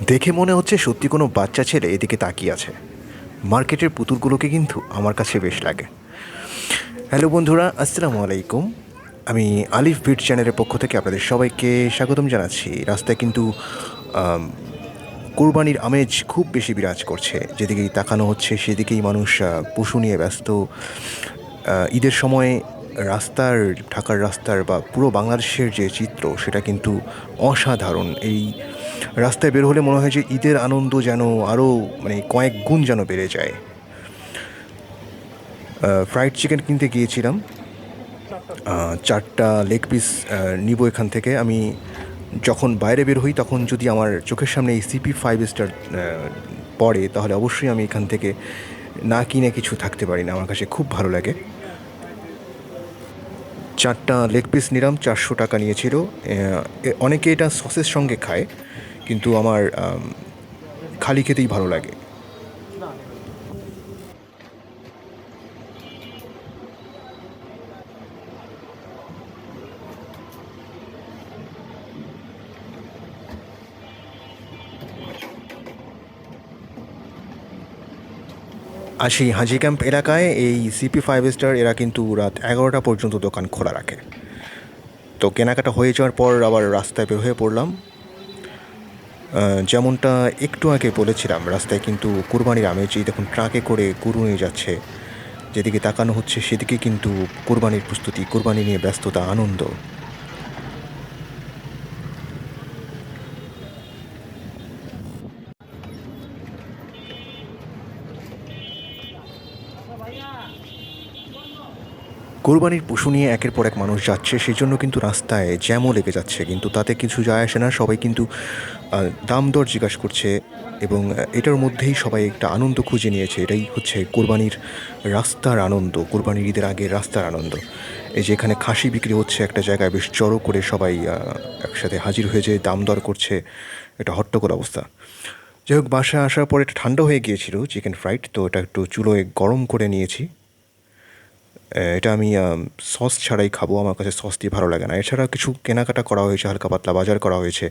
দেখে মনে হচ্ছে সত্যি কোনো বাচ্চা ছেলে এদিকে তাকিয়ে আছে। মার্কেটের পুতুলগুলোকে কিন্তু আমার কাছে বেশ লাগে। হ্যালো বন্ধুরা, আসসালামু আলাইকুম। আমি আলিফ ভিট চ্যানেলের পক্ষ থেকে আপনাদের সবাইকে স্বাগতম জানাচ্ছি। রাস্তায় কিন্তু কোরবানির আমেজ খুব বেশি বিরাজ করছে। যেদিকেই তাকানো হচ্ছে সেদিকেই মানুষ পশু নিয়ে ব্যস্ত। ঈদের সময় রাস্তার, ঢাকার রাস্তার বা পুরো বাংলাদেশের যে চিত্র সেটা কিন্তু অসাধারণ। এই রাস্তায় বের হলে মনে হয় যে ঈদের আনন্দ যেন আরও মানে কয়েক গুণ যেন বেড়ে যায়। ফ্রাইড চিকেন কিনতে গিয়েছিলাম। চারটা লেগ পিস নিব এখান থেকে। আমি যখন বাইরে বের হই তখন যদি আমার চোখের সামনে এই সিপি ফাইভ স্টার পড়ে, তাহলে অবশ্যই আমি এখান থেকে না কিনে কিছু থাকতে পারি না। আমার কাছে খুব ভালো লাগে। চারটা লেগ পিস নিলাম, চারশো টাকা নিয়েছিল। অনেকে এটা সসের সঙ্গে খায়। কিন্তু আমার খালি খেতেই ভালো লাগে। আসি হাজি ক্যাম্প এলাকায় এই সিপি ফাইভ স্টার, এরা কিন্তু রাত এগারোটা পর্যন্ত দোকান খোলা রাখে। তো কেনাকাটা হয়ে যাওয়ার পর আবার রাস্তায় বের হয়ে পড়লাম। যেমনটা একটু আগে বলেছিলাম, রাস্তায় কিন্তু কুরবানির আমেজই দেখুন ট্রাকে করে গরু নিয়ে যাচ্ছে। যেদিকে তাকানো হচ্ছে, সেদিকে কিন্তু কুরবানির প্রস্তুতি, কুরবানি নিয়ে ব্যস্ততা, আনন্দ। কোরবানির পশু নিয়ে একের পর এক মানুষ যাচ্ছে সেই জন্য কিন্তু রাস্তায় জ্যামও লেগে যাচ্ছে, কিন্তু তাতে কিছু যায় আসে না। সবাই কিন্তু দাম দর জিজ্ঞাসা করছে এবং এটার মধ্যেই সবাই একটা আনন্দ খুঁজে নিয়েছে। এটাই হচ্ছে কোরবানির রাস্তার আনন্দ, কোরবানির ঈদের আগে রাস্তার আনন্দ। এই যে এখানে খাসি বিক্রি হচ্ছে একটা জায়গায়, বেশ জড়ো করে সবাই একসাথে হাজির হয়ে যে দাম দর করছে, এটা হট্টগোল অবস্থা। যাই হোক, বাসায় আসার পর এটা ঠান্ডা হয়ে গিয়েছিল, চিকেন ফ্রাইড, তো এটা একটু চুলোয় গরম করে নিয়েছি। এটা আমি সস ছাড়াই খাব। আমার কাছে সস দিয়ে ভালো লাগে না। এছাড়া কিছু কেনাকাটা করা হয়েছে, হালকা পাতলা বাজার করা হয়েছে।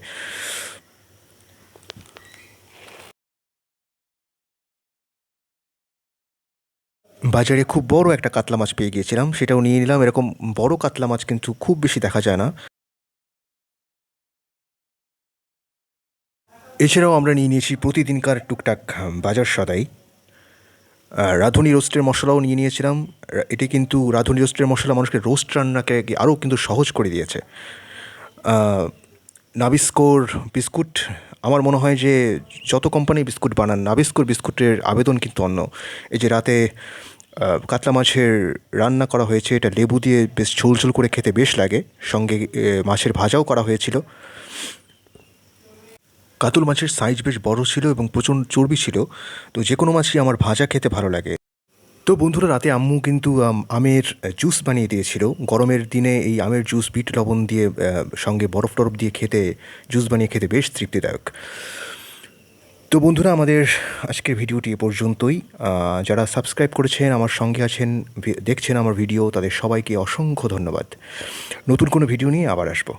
বাজারে খুব বড় একটা কাতলা মাছ পেয়ে গিয়েছিলাম। সেটাও নিয়ে নিলাম। এরকম বড় কাতলা মাছ কিন্তু খুব বেশি দেখা যায় না। এছাড়াও আমরা নিয়ে নিয়েছি প্রতিদিনকার টুকটাক বাজার সদাই। রাঁধুনি রোস্টের মশলাও নিয়ে নিয়েছিলাম। এটি কিন্তু রাঁধুনি রোস্টের মশলা মানুষকে রোস্ট রান্নাকে আরও কিন্তু সহজ করে দিয়েছে। নাবিস্কোর বিস্কুট, আমার মনে হয় যে যত কোম্পানি বিস্কুট বানান, নাবিস্কোর বিস্কুটের আবেদন কিন্তু অন্য। এই যে রাতে কাতলা মাছের রান্না করা হয়েছে, এটা লেবু দিয়ে বেশ ঝোল ঝোল করে খেতে বেশ লাগে। সঙ্গে মাছের ভাজাও করা হয়েছিল। কাতল মাছের সাইজ বেশ বড় ছিল এবং প্রচণ্ড চর্বি ছিল, তো যে কোনো মাছই আমার ভাজা খেতে ভালো লাগে। তো বন্ধুরা, রাতে আম্মু কিন্তু আমের জুস বানিয়ে দিয়েছিল। গরমের দিনে এই আমের জুস বিট, লবণ দিয়ে সঙ্গে বরফ টরফ দিয়ে খেতে জুস বানিয়ে খেতে বেশ তৃপ্তিদায়ক। তো বন্ধুরা, আমাদের আজকের ভিডিওটি এ পর্যন্তই। যারা সাবস্ক্রাইব করেছেন, আমার সঙ্গে আছেন দেখছেন আমার ভিডিও তাদের সবাইকে অসংখ্য ধন্যবাদ। নতুন কোনো ভিডিও নিয়ে আবার আসব।